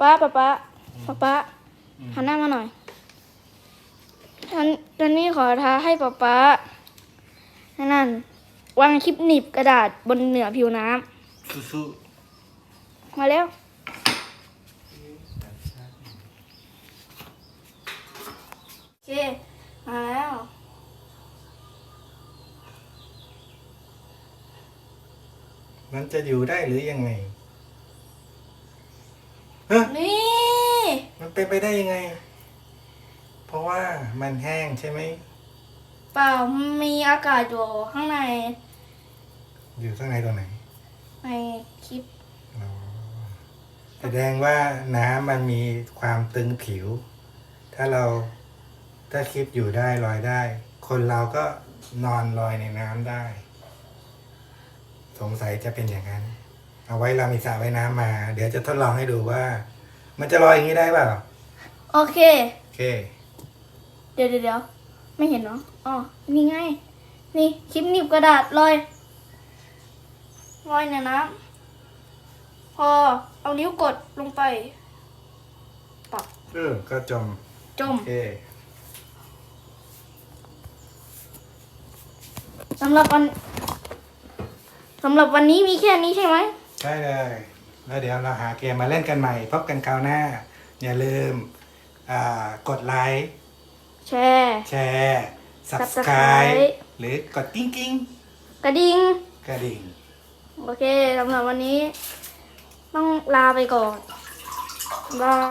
ป๊าป๊าป๊าป๊าป๊าหันหน้ามาหน่อยฉันตอนนี้ขอท้าให้ป๊าป๊านั่นวางคลิปหนีบกระดาษบนเหนือผิวน้สู้ำมาแล้วโอเคมาแล้วๆมันจะอยู่ได้หรือยังไง ฮะนี่มันเป็นไปได้ยังไง เพราะว่ามันแห้งใช่ไหมเปล่ามีอากาศอยู่ข้างในอยู่ข้างในตรงไหนในคลิปอ๋อแสดงว่าน้ำมันมีความตึงผิว ถ้าเราถ้าคลิปอยู่ได้ลอยได้ คนเราก็นอนลอยในน้ำได้ สงสัยจะเป็นอย่างนั้น เอาไว้เรามีสระว่ายน้ำมา เดี๋ยวจะทดลองให้ดูว่า มันจะลอยอย่างนี้ได้เปล่าโอเค โอเค เดี๋ยวเดี๋ยวเดี๋ยวไม่เห็นเนาะอ๋อนี่ไง นี่คลิปหนีบกระดาษลอยลอยในน้ำพอเอานิ้วกดลงไปปักเออ ก็จม จม โอเค สำหรับวันสำหรับวันนี้มีแค่นี้ใช่ไหม ใช่เลย แล้วเดี๋ยวเราหาเกมมาเล่นกันใหม่ พบกันคราวหน้า อย่าลืมอ่ากดไลค์แชร์แชร์ subscribe Subscribe หรือกดกิ้งกิ้งกระดิ่งกระดิ่ง โอเคสำหรับวันนี้ ต้องลาไปก่อนบาย